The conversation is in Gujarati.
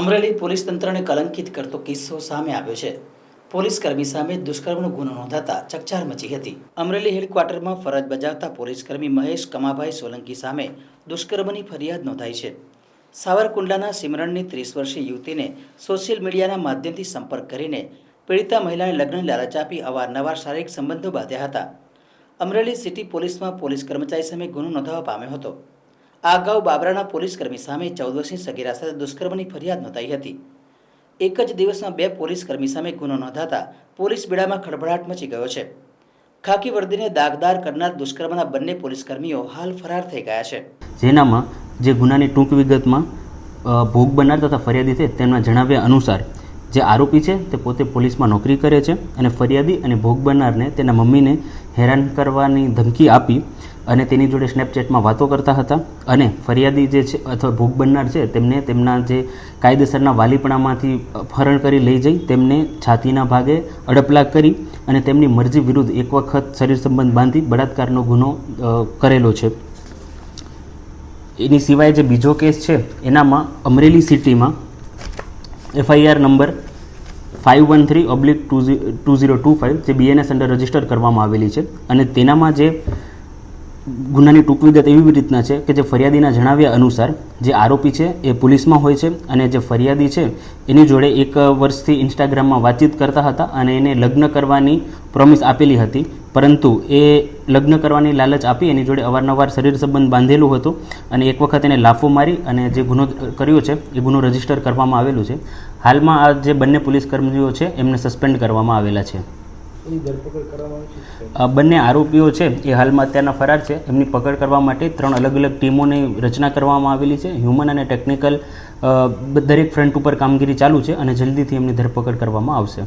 અમરેલી પોલીસ તંત્રને કલંકિત કરતો કિસ્સો સામે આવ્યો છે. પોલીસ કર્મી સામે દુષ્કર્મનો ગુનો નોંધાતા ચકચાર મચી હતી. અમરેલી હેડક્વાર્ટરમાં ફરજ બજાવતા પોલીસ કર્મી મહેશ કમાભાઈ સોલંકી સામે દુષ્કર્મની ફરિયાદ નોંધાઈ છે. સાવરકુંડલાના સિમરણની ત્રીસ વર્ષીય યુવતીને સોશિયલ મીડિયાના માધ્યમથી સંપર્ક કરીને પીડિતા મહિલાને લગ્ન લાલચ આપી અવારનવાર શારીરિક સંબંધો બાંધ્યા હતા. અમરેલી સિટી પોલીસમાં પોલીસ કર્મચારી સામે ગુનો નોંધાવા પામ્યો હતો. આ અગાઉ બાબરાના પોલીસ કર્મી સામે ચૌદ વર્ષની સગીરા સાથે દુષ્કર્મની ફરિયાદ નોંધાઈ હતી. એક જ દિવસમાં બે પોલીસ કર્મી સામે ગુનો નોંધાતા પોલીસ બેડામાં ખળભળાટ મચી ગયો છે. ખાકી વર્દીને દાગદાર કરનાર દુષ્કર્મના બંને પોલીસ કર્મીઓ હાલ ફરાર થઈ ગયા છે. જેનામાં જે ગુનાની ટૂંક વિગતમાં ભોગ બનનાર તથા ફરિયાદી છે તેમના જણાવ્યા અનુસાર, જે આરોપી છે તે પોતે પોલીસમાં નોકરી કરે છે અને ફરિયાદી અને ભોગ બનનારને તેના મમ્મીને હેરાન કરવાની ધમકી આપી અને તેની જોડે સ્નેપચેટમાં વાતો કરતા હતા અને ફરિયાદી જે છે અથવા ભોગ બનનાર છે, તેમને તેમના જે કાયદેસરના વાલીપણામાંથી અપહરણ કરી લઈ જઈ, તેમને છાતીના ભાગે અડપલા કરી અને તેમની મરજી વિરુદ્ધ એક વખત શરીર સંબંધ બાંધી બળાત્કારનો ગુનો કરેલો છે. એની સિવાય જે બીજો કેસ છે, એનામાં અમરેલી સિટીમાં FIR number five one three oblique two two zero two five જે બીએનએસ અંડર રજિસ્ટર કરવામાં આવેલી છે અને તેનામાં જે ગુનાની ટૂંક વિગત એવી રીતના છે કે જે ફરિયાદીના જણાવ્યા અનુસાર જે આરોપી છે એ પોલીસમાં હોય છે અને જે ફરિયાદી છે એની જોડે એક વર્ષથી ઇન્સ્ટાગ્રામમાં વાતચીત કરતા હતા અને એને લગ્ન કરવાની પ્રોમિસ આપેલી હતી. પરંતુ એ લગ્ન કરવાની લાલચ આપી, એની જોડે અવારનવાર શરીર સંબંધ બાંધેલું હતું અને એક વખત એને લાફો મારી અને જે ગુનો કર્યો છે એ ગુનો રજિસ્ટર કરવામાં આવેલું છે. હાલમાં આ જે બંને પોલીસ કર્મીઓ છે એમને સસ્પેન્ડ કરવામાં આવેલા છે. બંને આરોપીઓ છે, એ હાલમાં અત્યારના ફરાર છે. એમની પકડ કરવા માટે ત્રણ અલગ અલગ ટીમોની રચના કરવામાં આવેલી છે. હ્યુમન અને ટેકનિકલ દરેક ફ્રન્ટ ઉપર કામગીરી ચાલુ છે અને જલ્દીથી એમની ધરપકડ કરવામાં આવશે.